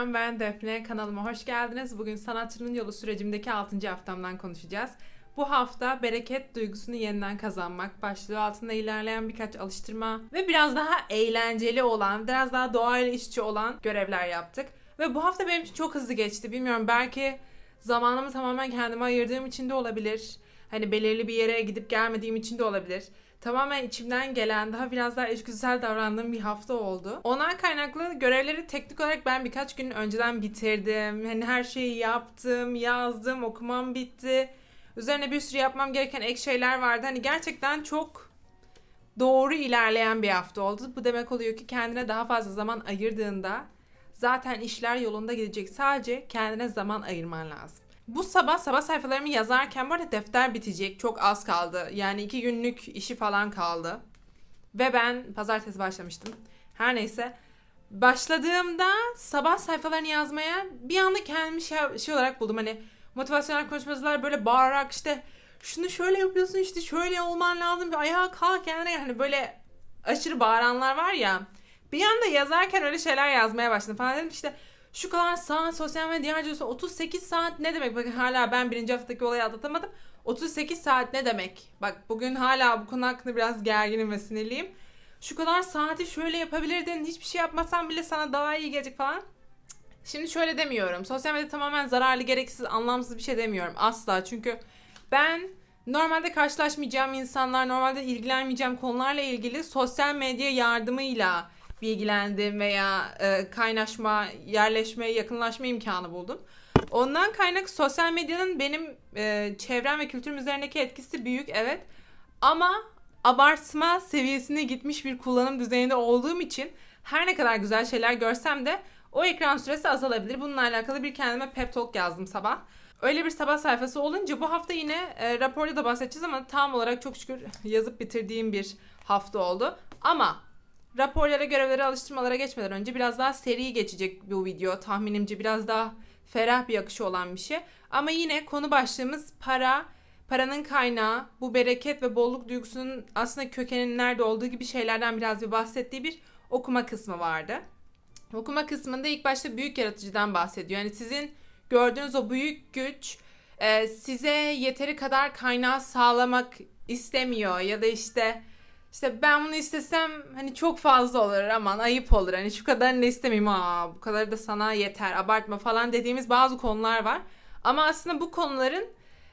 Selam ben Defne. Kanalıma hoş geldiniz. Bugün sanatçının yolu sürecimdeki 6. haftamdan konuşacağız. Bu hafta bereket duygusunu yeniden kazanmak başlığı altında ilerleyen birkaç alıştırma ve biraz daha eğlenceli olan, biraz daha doğayla işçi olan görevler yaptık. Ve bu hafta benim için çok hızlı geçti. Bilmiyorum belki zamanımı tamamen kendime ayırdığım için de olabilir. Hani belirli bir yere gidip gelmediğim için de olabilir tamamen içimden gelen daha biraz daha içgüdüsel davrandığım bir hafta oldu. Ondan kaynaklı görevleri teknik olarak ben birkaç gün önceden bitirdim. Hani her şeyi yaptım, yazdım, okumam bitti. Üzerine bir sürü yapmam gereken ek şeyler vardı. Hani gerçekten çok doğru ilerleyen bir hafta oldu. Bu demek oluyor ki kendine daha fazla zaman ayırdığında zaten işler yolunda gidecek. Sadece kendine zaman ayırman lazım. Bu sabah sabah sayfalarımı yazarken bu arada defter bitecek. Çok az kaldı. Yani iki günlük işi falan kaldı. Ve ben pazartesi başlamıştım. Her neyse. Başladığımda sabah sayfalarını yazmaya bir anda kendimi şey, şey olarak buldum. Hani motivasyonel konuşmacılar böyle bağırarak işte şunu şöyle yapıyorsun işte şöyle olman lazım. Bir ayağa kalk yani. Hani böyle aşırı bağıranlar var ya. Bir anda yazarken öyle şeyler yazmaya başladım falan dedim işte şu kadar saat sosyal medya harcıyorsun 38 saat ne demek? Bakın hala ben birinci haftadaki olayı atlatamadım. 38 saat ne demek? Bak bugün hala bu konu hakkında biraz gerginim ve sinirliyim. Şu kadar saati şöyle yapabilirdin. Hiçbir şey yapmasan bile sana daha iyi gelecek falan. Şimdi şöyle demiyorum. Sosyal medya tamamen zararlı, gereksiz, anlamsız bir şey demiyorum. Asla. Çünkü ben normalde karşılaşmayacağım insanlar, normalde ilgilenmeyeceğim konularla ilgili sosyal medya yardımıyla bilgilendim veya e, kaynaşma, yerleşme, yakınlaşma imkanı buldum. Ondan kaynak sosyal medyanın benim e, çevrem ve kültürüm üzerindeki etkisi büyük evet. Ama abartma seviyesine gitmiş bir kullanım düzeyinde olduğum için her ne kadar güzel şeyler görsem de o ekran süresi azalabilir. Bununla alakalı bir kendime pep talk yazdım sabah. Öyle bir sabah sayfası olunca bu hafta yine e, raporda da bahsedeceğiz ama tam olarak çok şükür yazıp bitirdiğim bir hafta oldu. Ama raporlara, görevlere, alıştırmalara geçmeden önce biraz daha seri geçecek bu video. Tahminimce biraz daha ferah bir akışı olan bir şey. Ama yine konu başlığımız para, paranın kaynağı, bu bereket ve bolluk duygusunun aslında kökeninin nerede olduğu gibi şeylerden biraz bir bahsettiği bir okuma kısmı vardı. Okuma kısmında ilk başta büyük yaratıcıdan bahsediyor. Yani sizin gördüğünüz o büyük güç e, size yeteri kadar kaynağı sağlamak istemiyor ya da işte işte ben bunu istesem hani çok fazla olur aman ayıp olur. Hani şu kadarını da istemeyeyim aa bu kadar da sana yeter abartma falan dediğimiz bazı konular var. Ama aslında bu konuların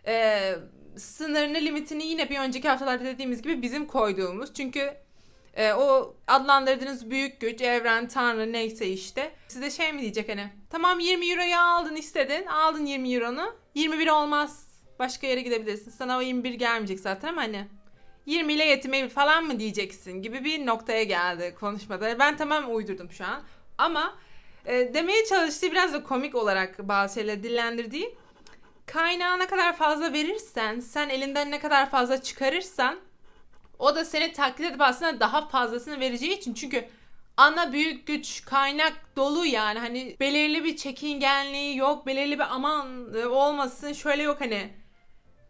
e, sınırını limitini yine bir önceki haftalarda dediğimiz gibi bizim koyduğumuz. Çünkü e, o adlandırdığınız büyük güç, evren, tanrı neyse işte. Size şey mi diyecek hani tamam 20 euroyu aldın istedin aldın 20 euronu 21 olmaz başka yere gidebilirsin. Sana o 21 gelmeyecek zaten ama hani 20 ile yetinmeyi falan mı diyeceksin gibi bir noktaya geldi konuşmada. Ben tamam uydurdum şu an. Ama e, demeye çalıştığı biraz da komik olarak bazı şeyleri dillendirdiği kaynağı ne kadar fazla verirsen, sen elinden ne kadar fazla çıkarırsan o da seni taklit edip aslında daha fazlasını vereceği için çünkü ana büyük güç kaynak dolu yani hani belirli bir çekingenliği yok belirli bir aman e, olmasın şöyle yok hani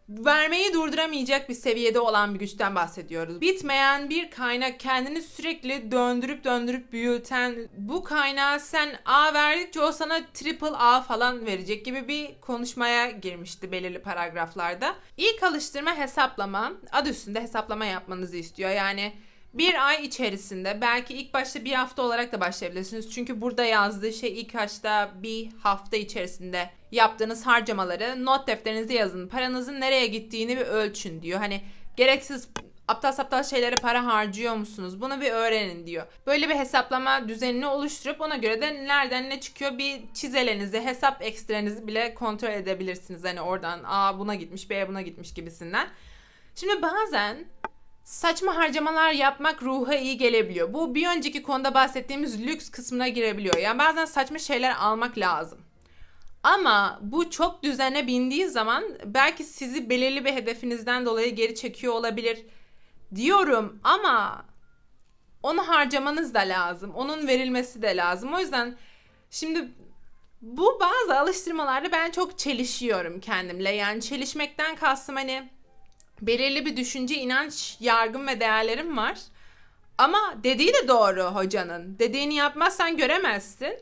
vermeyi durduramayacak bir seviyede olan bir güçten bahsediyoruz. Bitmeyen bir kaynak kendini sürekli döndürüp döndürüp büyüten bu kaynağı sen A verdikçe o sana triple A falan verecek gibi bir konuşmaya girmişti belirli paragraflarda. İlk alıştırma hesaplama. Adı üstünde hesaplama yapmanızı istiyor. Yani bir ay içerisinde belki ilk başta bir hafta olarak da başlayabilirsiniz. Çünkü burada yazdığı şey ilk başta bir hafta içerisinde yaptığınız harcamaları not defterinize yazın. Paranızın nereye gittiğini bir ölçün diyor. Hani gereksiz aptal saptal şeylere para harcıyor musunuz? Bunu bir öğrenin diyor. Böyle bir hesaplama düzenini oluşturup ona göre de nereden ne çıkıyor bir çizelenizi, hesap ekstrenizi bile kontrol edebilirsiniz. Hani oradan A buna gitmiş, B buna gitmiş gibisinden. Şimdi bazen saçma harcamalar yapmak ruha iyi gelebiliyor. Bu bir önceki konuda bahsettiğimiz lüks kısmına girebiliyor. Yani bazen saçma şeyler almak lazım. Ama bu çok düzene bindiği zaman belki sizi belirli bir hedefinizden dolayı geri çekiyor olabilir diyorum ama onu harcamanız da lazım. Onun verilmesi de lazım. O yüzden şimdi bu bazı alıştırmalarda ben çok çelişiyorum kendimle. Yani çelişmekten kastım hani belirli bir düşünce, inanç, yargım ve değerlerim var. Ama dediği de doğru hocanın. Dediğini yapmazsan göremezsin.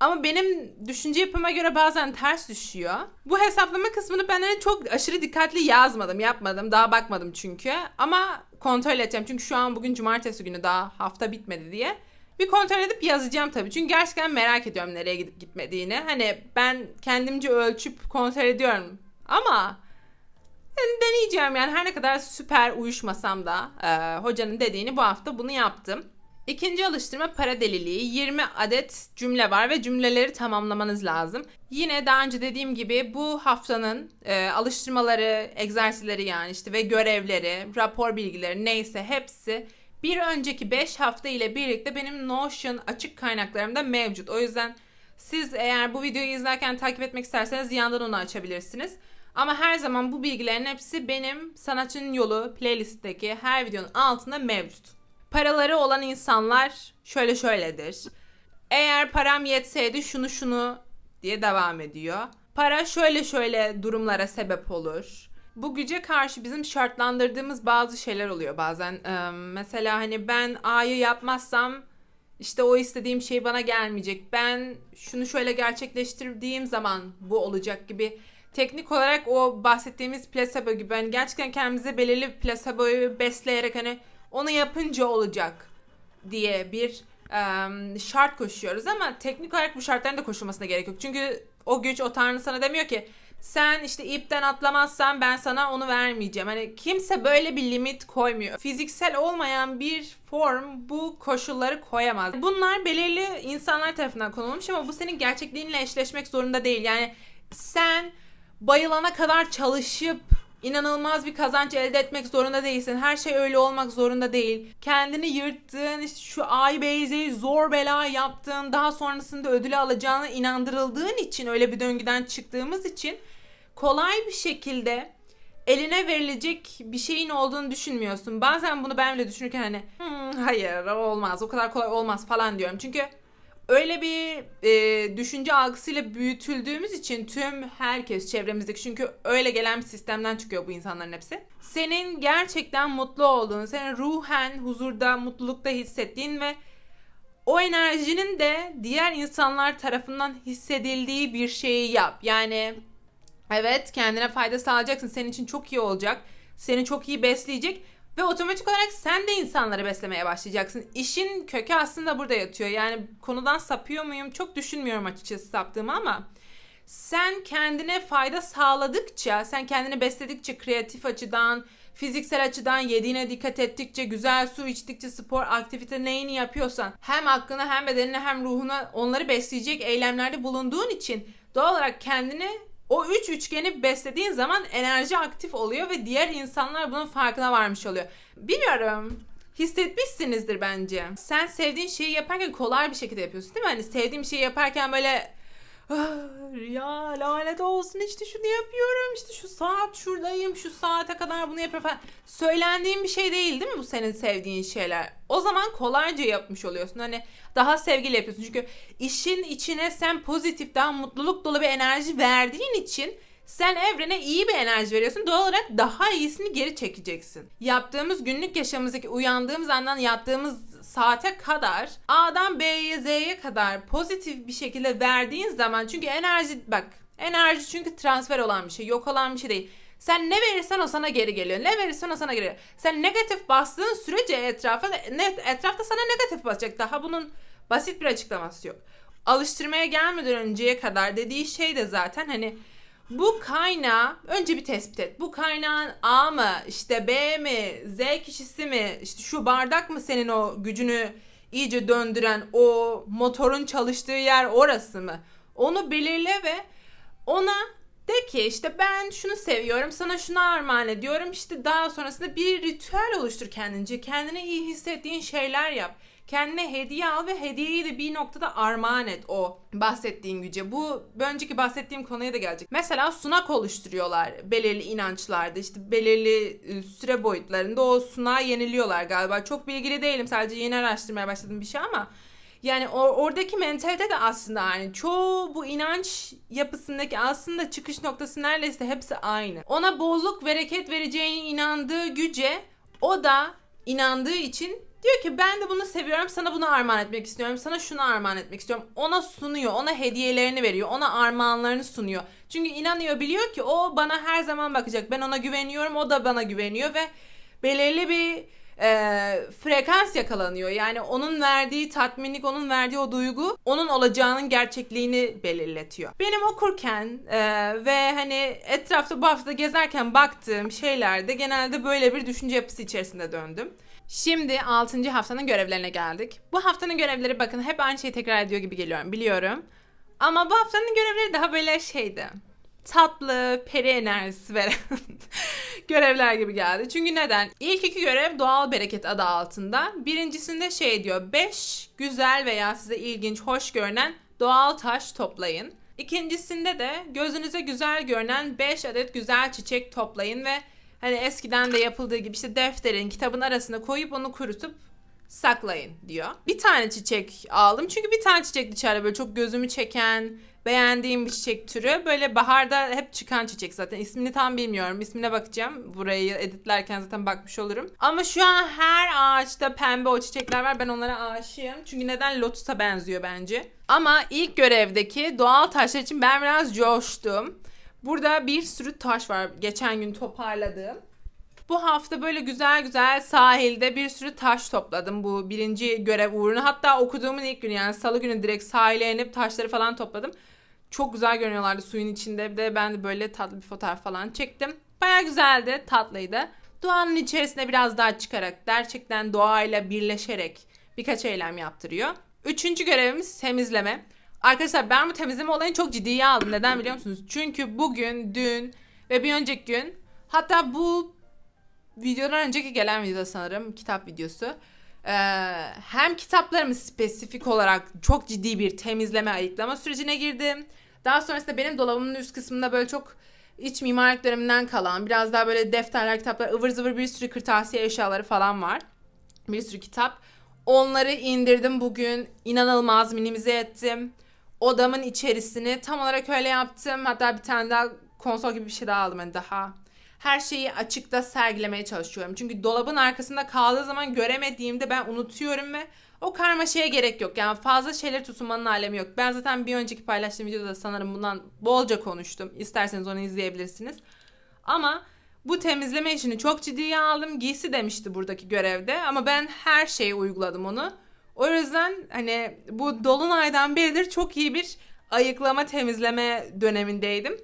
Ama benim düşünce yapıma göre bazen ters düşüyor. Bu hesaplama kısmını ben hani çok aşırı dikkatli yazmadım, yapmadım. Daha bakmadım çünkü. Ama kontrol edeceğim. Çünkü şu an bugün cumartesi günü daha hafta bitmedi diye. Bir kontrol edip yazacağım tabii. Çünkü gerçekten merak ediyorum nereye gidip gitmediğini. Hani ben kendimce ölçüp kontrol ediyorum. Ama yani deneyeceğim yani her ne kadar süper uyuşmasam da e, hocanın dediğini bu hafta bunu yaptım. İkinci alıştırma para deliliği. 20 adet cümle var ve cümleleri tamamlamanız lazım. Yine daha önce dediğim gibi bu haftanın e, alıştırmaları, egzersizleri yani işte ve görevleri, rapor bilgileri neyse hepsi bir önceki 5 hafta ile birlikte benim Notion açık kaynaklarımda mevcut. O yüzden siz eğer bu videoyu izlerken takip etmek isterseniz yandan onu açabilirsiniz. Ama her zaman bu bilgilerin hepsi benim Sanatçının Yolu playlistteki her videonun altında mevcut. Paraları olan insanlar şöyle şöyledir. Eğer param yetseydi şunu şunu diye devam ediyor. Para şöyle şöyle durumlara sebep olur. Bu güce karşı bizim şartlandırdığımız bazı şeyler oluyor bazen. Ee, mesela hani ben A'yı yapmazsam işte o istediğim şey bana gelmeyecek. Ben şunu şöyle gerçekleştirdiğim zaman bu olacak gibi teknik olarak o bahsettiğimiz plasebo gibi hani gerçekten kendimize belirli bir plaseboyu besleyerek hani onu yapınca olacak diye bir um, şart koşuyoruz ama teknik olarak bu şartların da koşulmasına gerek yok. Çünkü o güç o tanrı sana demiyor ki sen işte ipten atlamazsan ben sana onu vermeyeceğim. Hani kimse böyle bir limit koymuyor. Fiziksel olmayan bir form bu koşulları koyamaz. Bunlar belirli insanlar tarafından konulmuş ama bu senin gerçekliğinle eşleşmek zorunda değil. Yani sen bayılana kadar çalışıp inanılmaz bir kazanç elde etmek zorunda değilsin. Her şey öyle olmak zorunda değil. Kendini yırttığın, işte şu A, B, Z'yi zor bela yaptığın, daha sonrasında ödülü alacağına inandırıldığın için öyle bir döngüden çıktığımız için kolay bir şekilde eline verilecek bir şeyin olduğunu düşünmüyorsun. Bazen bunu ben bile düşünürken hani hmm, hayır olmaz o kadar kolay olmaz falan diyorum. Çünkü öyle bir e, düşünce algısıyla büyütüldüğümüz için tüm herkes çevremizdeki çünkü öyle gelen bir sistemden çıkıyor bu insanların hepsi. Senin gerçekten mutlu olduğunu, senin ruhen huzurda, mutlulukta hissettiğin ve o enerjinin de diğer insanlar tarafından hissedildiği bir şeyi yap. Yani evet kendine fayda sağlayacaksın. Senin için çok iyi olacak. Seni çok iyi besleyecek ve otomatik olarak sen de insanları beslemeye başlayacaksın. İşin kökü aslında burada yatıyor. Yani konudan sapıyor muyum? Çok düşünmüyorum açıkçası saptığımı ama sen kendine fayda sağladıkça, sen kendini besledikçe kreatif açıdan, fiziksel açıdan yediğine dikkat ettikçe, güzel su içtikçe, spor, aktivite neyini yapıyorsan hem hakkını hem bedenini hem ruhuna onları besleyecek eylemlerde bulunduğun için doğal olarak kendini o üç üçgeni beslediğin zaman enerji aktif oluyor ve diğer insanlar bunun farkına varmış oluyor. Biliyorum hissetmişsinizdir bence. Sen sevdiğin şeyi yaparken kolay bir şekilde yapıyorsun değil mi? Hani sevdiğim şeyi yaparken böyle ya lanet olsun işte şunu yapıyorum işte şu saat şuradayım şu saate kadar bunu yapıyorum falan. Söylendiğin bir şey değil değil mi bu senin sevdiğin şeyler? O zaman kolayca yapmış oluyorsun. Hani daha sevgiyle yapıyorsun. Çünkü işin içine sen pozitif daha mutluluk dolu bir enerji verdiğin için sen evrene iyi bir enerji veriyorsun. Doğal olarak daha iyisini geri çekeceksin. Yaptığımız günlük yaşamımızdaki uyandığımız andan yattığımız saate kadar A'dan B'ye Z'ye kadar pozitif bir şekilde verdiğin zaman çünkü enerji bak enerji çünkü transfer olan bir şey yok olan bir şey değil. Sen ne verirsen o sana geri geliyor. Ne verirsen o sana geri geliyor. Sen negatif bastığın sürece etrafa etrafta sana negatif basacak. Daha bunun basit bir açıklaması yok. Alıştırmaya gelmeden önceye kadar dediği şey de zaten hani bu kaynağı önce bir tespit et. Bu kaynağın A mı, işte B mi, Z kişisi mi, işte şu bardak mı senin o gücünü iyice döndüren o motorun çalıştığı yer orası mı? Onu belirle ve ona de ki işte ben şunu seviyorum sana şunu armağan ediyorum işte daha sonrasında bir ritüel oluştur kendince kendine iyi hissettiğin şeyler yap kendine hediye al ve hediyeyi de bir noktada armağan et o bahsettiğin güce. Bu önceki bahsettiğim konuya da gelecek. Mesela sunak oluşturuyorlar belirli inançlarda işte belirli süre boyutlarında o sunağı yeniliyorlar galiba. Çok bilgili değilim sadece yeni araştırmaya başladım bir şey ama yani or- oradaki mentalite de aslında aynı. Çoğu bu inanç yapısındaki aslında çıkış noktası neredeyse hepsi aynı. Ona bolluk bereket vereceğine inandığı güce o da inandığı için Diyor ki ben de bunu seviyorum sana bunu armağan etmek istiyorum sana şunu armağan etmek istiyorum. Ona sunuyor ona hediyelerini veriyor ona armağanlarını sunuyor. Çünkü inanıyor biliyor ki o bana her zaman bakacak ben ona güveniyorum o da bana güveniyor ve belirli bir e, frekans yakalanıyor. Yani onun verdiği tatminlik, onun verdiği o duygu onun olacağının gerçekliğini belirletiyor. Benim okurken e, ve hani etrafta bu hafta gezerken baktığım şeylerde genelde böyle bir düşünce yapısı içerisinde döndüm. Şimdi 6. haftanın görevlerine geldik. Bu haftanın görevleri bakın hep aynı şeyi tekrar ediyor gibi geliyorum biliyorum. Ama bu haftanın görevleri daha böyle şeydi. Tatlı, peri enerjisi veren görevler gibi geldi. Çünkü neden? İlk iki görev doğal bereket adı altında. Birincisinde şey diyor. 5 güzel veya size ilginç, hoş görünen doğal taş toplayın. İkincisinde de gözünüze güzel görünen 5 adet güzel çiçek toplayın ve hani eskiden de yapıldığı gibi işte defterin, kitabın arasına koyup onu kurutup saklayın diyor. Bir tane çiçek aldım. Çünkü bir tane çiçek dışarıda böyle çok gözümü çeken, beğendiğim bir çiçek türü. Böyle baharda hep çıkan çiçek zaten. İsmini tam bilmiyorum. İsmine bakacağım. Burayı editlerken zaten bakmış olurum. Ama şu an her ağaçta pembe o çiçekler var. Ben onlara aşığım. Çünkü neden lotusa benziyor bence. Ama ilk görevdeki doğal taşlar için ben biraz coştum. Burada bir sürü taş var. Geçen gün toparladığım. Bu hafta böyle güzel güzel sahilde bir sürü taş topladım bu birinci görev uğruna. Hatta okuduğumun ilk günü yani salı günü direkt sahile inip taşları falan topladım. Çok güzel görünüyorlardı suyun içinde. Bir de ben de böyle tatlı bir fotoğraf falan çektim. Baya güzeldi, tatlıydı. Doğanın içerisine biraz daha çıkarak, gerçekten doğayla birleşerek birkaç eylem yaptırıyor. Üçüncü görevimiz temizleme. Arkadaşlar ben bu temizleme olayını çok ciddiye aldım. Neden biliyor musunuz? Çünkü bugün, dün ve bir önceki gün hatta bu videodan önceki gelen video sanırım kitap videosu. Ee, hem kitaplarımı spesifik olarak çok ciddi bir temizleme ayıklama sürecine girdim. Daha sonrasında benim dolabımın üst kısmında böyle çok iç mimarlık döneminden kalan biraz daha böyle defterler, kitaplar, ıvır zıvır bir sürü kırtasiye eşyaları falan var. Bir sürü kitap. Onları indirdim bugün. İnanılmaz minimize ettim. Odamın içerisini tam olarak öyle yaptım. Hatta bir tane daha konsol gibi bir şey daha aldım. Hani daha her şeyi açıkta sergilemeye çalışıyorum. Çünkü dolabın arkasında kaldığı zaman göremediğimde ben unutuyorum ve o karmaşaya gerek yok. Yani fazla şeyler tutunmanın alemi yok. Ben zaten bir önceki paylaştığım videoda sanırım bundan bolca konuştum. İsterseniz onu izleyebilirsiniz. Ama bu temizleme işini çok ciddiye aldım. Giysi demişti buradaki görevde ama ben her şeyi uyguladım onu. O yüzden hani bu dolunaydan beridir çok iyi bir ayıklama temizleme dönemindeydim.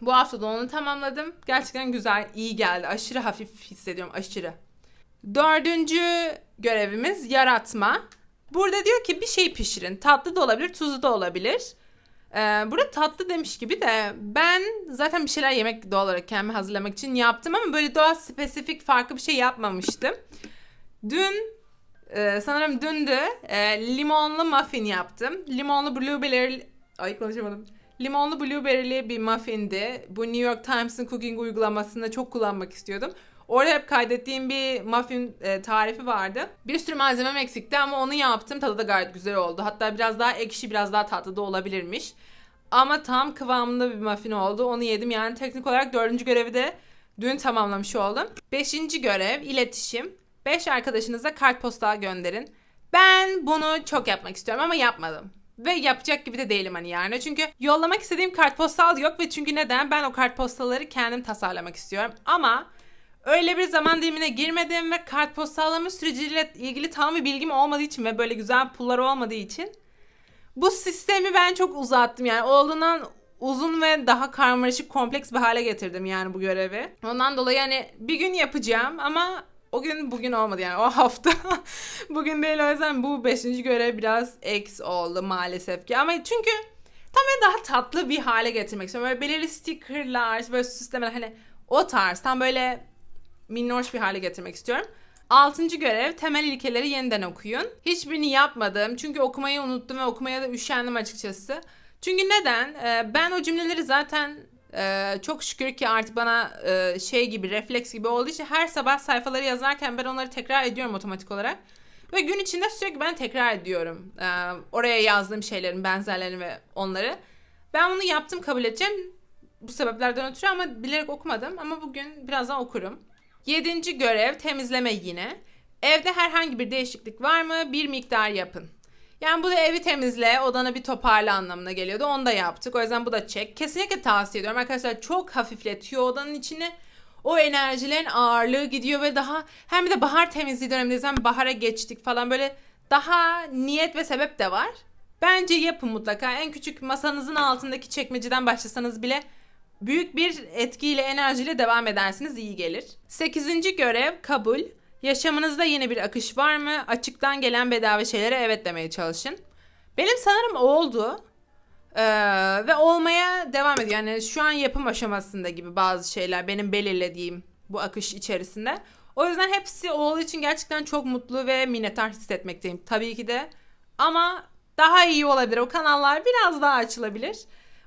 Bu hafta da onu tamamladım. Gerçekten güzel, iyi geldi. Aşırı hafif hissediyorum, aşırı. Dördüncü görevimiz yaratma. Burada diyor ki bir şey pişirin. Tatlı da olabilir, tuzlu da olabilir. Ee, burada tatlı demiş gibi de ben zaten bir şeyler yemek doğal olarak kendimi hazırlamak için yaptım ama böyle doğal spesifik farklı bir şey yapmamıştım. Dün e, sanırım dündü e, limonlu muffin yaptım. Limonlu blueberry ay konuşamadım. Limonlu blueberry'li bir muffindi. Bu New York Times'ın cooking uygulamasında çok kullanmak istiyordum. Orada hep kaydettiğim bir muffin e, tarifi vardı. Bir sürü malzemem eksikti ama onu yaptım. Tadı da gayet güzel oldu. Hatta biraz daha ekşi, biraz daha tatlı da olabilirmiş. Ama tam kıvamında bir muffin oldu. Onu yedim. Yani teknik olarak dördüncü görevi de dün tamamlamış oldum. Beşinci görev iletişim. Beş arkadaşınıza kartpostal gönderin. Ben bunu çok yapmak istiyorum ama yapmadım. Ve yapacak gibi de değilim hani yani. Çünkü yollamak istediğim kartpostal yok ve çünkü neden? Ben o kartpostalları kendim tasarlamak istiyorum. Ama öyle bir zaman dilimine girmedim ve kartpostallama süreciyle ilgili tam bir bilgim olmadığı için ve böyle güzel pullar olmadığı için bu sistemi ben çok uzattım. Yani olduğundan uzun ve daha karmaşık kompleks bir hale getirdim yani bu görevi. Ondan dolayı hani bir gün yapacağım ama o gün bugün olmadı yani o hafta. bugün değil o yüzden bu beşinci görev biraz eks oldu maalesef ki. Ama çünkü tam böyle daha tatlı bir hale getirmek istiyorum. Böyle belirli stickerlar, böyle süslemeler hani o tarz tam böyle minnoş bir hale getirmek istiyorum. Altıncı görev temel ilkeleri yeniden okuyun. Hiçbirini yapmadım çünkü okumayı unuttum ve okumaya da üşendim açıkçası. Çünkü neden? Ee, ben o cümleleri zaten ee, çok şükür ki artık bana e, şey gibi refleks gibi olduğu için her sabah sayfaları yazarken ben onları tekrar ediyorum otomatik olarak. Ve gün içinde sürekli ben tekrar ediyorum. Ee, oraya yazdığım şeylerin benzerlerini ve onları. Ben bunu yaptım kabul edeceğim. Bu sebeplerden ötürü ama bilerek okumadım. Ama bugün birazdan okurum. Yedinci görev temizleme yine. Evde herhangi bir değişiklik var mı? Bir miktar yapın. Yani bu da evi temizle, odanı bir toparla anlamına geliyordu. Onu da yaptık. O yüzden bu da çek. Kesinlikle tavsiye ediyorum. Arkadaşlar çok hafifletiyor odanın içini. O enerjilerin ağırlığı gidiyor ve daha hem de bahar temizliği dönemindeyiz. Hem bahara geçtik falan böyle daha niyet ve sebep de var. Bence yapın mutlaka. En küçük masanızın altındaki çekmeceden başlasanız bile büyük bir etkiyle, enerjiyle devam edersiniz. iyi gelir. Sekizinci görev kabul. Yaşamınızda yeni bir akış var mı? Açıktan gelen bedava şeylere evet demeye çalışın. Benim sanırım oldu. Ee, ve olmaya devam ediyor. Yani şu an yapım aşamasında gibi bazı şeyler benim belirlediğim bu akış içerisinde. O yüzden hepsi olduğu için gerçekten çok mutlu ve minnettar hissetmekteyim. Tabii ki de. Ama daha iyi olabilir. O kanallar biraz daha açılabilir.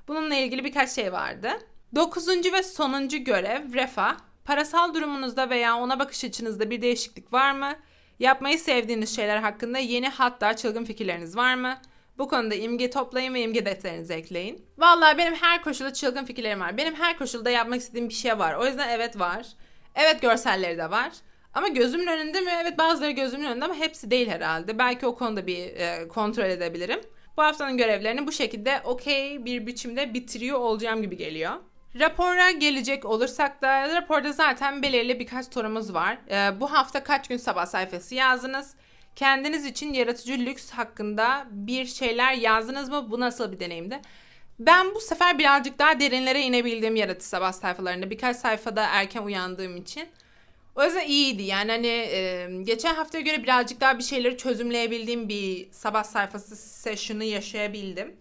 Bununla ilgili birkaç şey vardı. Dokuzuncu ve sonuncu görev refah. Parasal durumunuzda veya ona bakış açınızda bir değişiklik var mı? Yapmayı sevdiğiniz şeyler hakkında yeni hatta çılgın fikirleriniz var mı? Bu konuda imge toplayın ve imge defterinize ekleyin. Vallahi benim her koşulda çılgın fikirlerim var. Benim her koşulda yapmak istediğim bir şey var. O yüzden evet var. Evet görselleri de var. Ama gözümün önünde mi? Evet bazıları gözümün önünde ama hepsi değil herhalde. Belki o konuda bir e, kontrol edebilirim. Bu haftanın görevlerini bu şekilde okey bir biçimde bitiriyor olacağım gibi geliyor. Rapora gelecek olursak da raporda zaten belirli birkaç sorumuz var. Ee, bu hafta kaç gün sabah sayfası yazdınız? Kendiniz için yaratıcı lüks hakkında bir şeyler yazdınız mı? Bu nasıl bir deneyimdi? Ben bu sefer birazcık daha derinlere inebildim yaratıcı sabah sayfalarında. Birkaç sayfada erken uyandığım için. O yüzden iyiydi. Yani hani e, geçen haftaya göre birazcık daha bir şeyleri çözümleyebildiğim bir sabah sayfası session'ı yaşayabildim.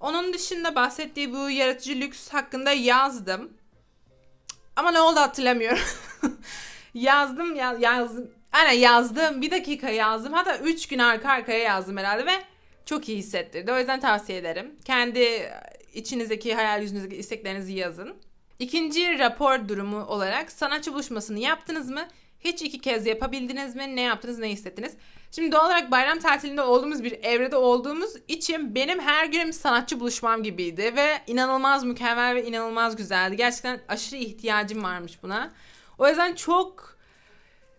Onun dışında bahsettiği bu yaratıcı lüks hakkında yazdım. Ama ne oldu hatırlamıyorum. yazdım ya, yazdım. Aynen yazdım. Bir dakika yazdım. Hatta 3 gün arka arkaya yazdım herhalde ve çok iyi hissettirdi. O yüzden tavsiye ederim. Kendi içinizdeki hayal yüzünüzdeki isteklerinizi yazın. İkinci rapor durumu olarak sanatçı buluşmasını yaptınız mı? Hiç iki kez yapabildiniz mi? Ne yaptınız, ne hissettiniz? Şimdi doğal olarak bayram tatilinde olduğumuz bir evrede olduğumuz için benim her günüm sanatçı buluşmam gibiydi ve inanılmaz mükemmel ve inanılmaz güzeldi. Gerçekten aşırı ihtiyacım varmış buna. O yüzden çok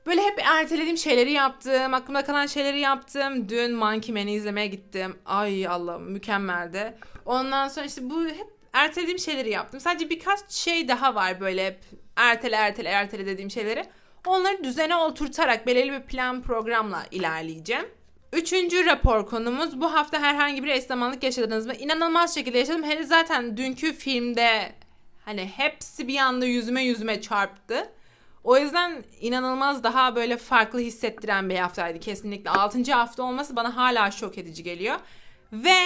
böyle hep ertelediğim şeyleri yaptım. Aklımda kalan şeyleri yaptım. Dün Monkey Man'i izlemeye gittim. Ay Allah'ım mükemmeldi. Ondan sonra işte bu hep ertelediğim şeyleri yaptım. Sadece birkaç şey daha var böyle hep ertele ertele ertele dediğim şeyleri. Onları düzene oturtarak belirli bir plan programla ilerleyeceğim. Üçüncü rapor konumuz bu hafta herhangi bir eş zamanlık yaşadınız mı? İnanılmaz şekilde yaşadım. Hele zaten dünkü filmde hani hepsi bir anda yüzüme yüzüme çarptı. O yüzden inanılmaz daha böyle farklı hissettiren bir haftaydı kesinlikle. Altıncı hafta olması bana hala şok edici geliyor. Ve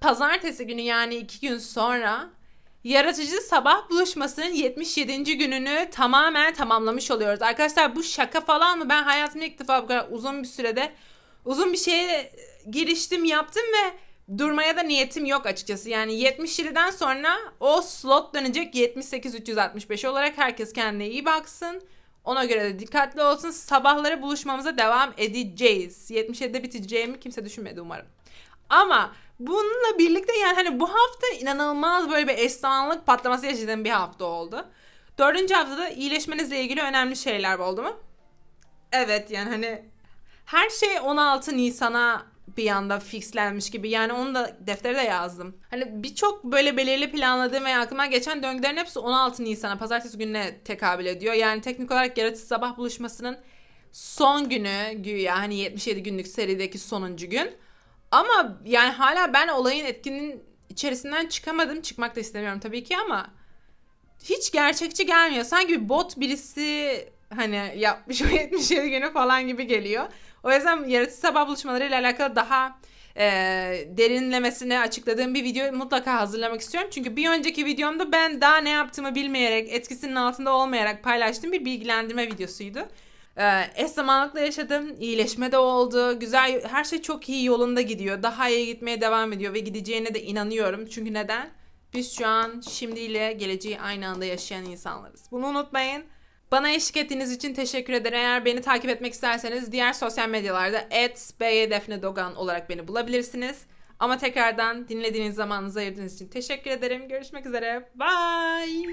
pazartesi günü yani iki gün sonra Yaratıcı Sabah buluşmasının 77. gününü tamamen tamamlamış oluyoruz. Arkadaşlar bu şaka falan mı? Ben hayatımda ilk defa bu kadar uzun bir sürede uzun bir şeye giriştim yaptım ve durmaya da niyetim yok açıkçası. Yani 77'den sonra o slot dönecek 78 365 olarak herkes kendine iyi baksın. Ona göre de dikkatli olsun. Sabahları buluşmamıza devam edeceğiz. 77'de biteceğimi kimse düşünmedi umarım. Ama bununla birlikte yani hani bu hafta inanılmaz böyle bir esnanlık patlaması yaşadığım bir hafta oldu. Dördüncü haftada iyileşmenizle ilgili önemli şeyler oldu mu? Evet yani hani her şey 16 Nisan'a bir anda fixlenmiş gibi. Yani onu da deftere de yazdım. Hani birçok böyle belirli planladığım veya aklıma geçen döngülerin hepsi 16 Nisan'a pazartesi gününe tekabül ediyor. Yani teknik olarak yaratıcı sabah buluşmasının son günü güya hani 77 günlük serideki sonuncu gün. Ama yani hala ben olayın etkinin içerisinden çıkamadım. Çıkmak da istemiyorum tabii ki ama hiç gerçekçi gelmiyor. Sanki bir bot birisi hani yapmış o 77 günü falan gibi geliyor. O yüzden yaratıcı sabah buluşmaları ile alakalı daha e, derinlemesine açıkladığım bir video mutlaka hazırlamak istiyorum. Çünkü bir önceki videomda ben daha ne yaptığımı bilmeyerek, etkisinin altında olmayarak paylaştığım bir bilgilendirme videosuydu. Ee, eş zamanlıkla yaşadım. İyileşme de oldu. Güzel her şey çok iyi yolunda gidiyor. Daha iyi gitmeye devam ediyor ve gideceğine de inanıyorum. Çünkü neden? Biz şu an şimdiyle geleceği aynı anda yaşayan insanlarız. Bunu unutmayın. Bana eşlik ettiğiniz için teşekkür ederim. Eğer beni takip etmek isterseniz diğer sosyal medyalarda @bydefnedogan olarak beni bulabilirsiniz. Ama tekrardan dinlediğiniz zamanınızı ayırdığınız için teşekkür ederim. Görüşmek üzere. Bye.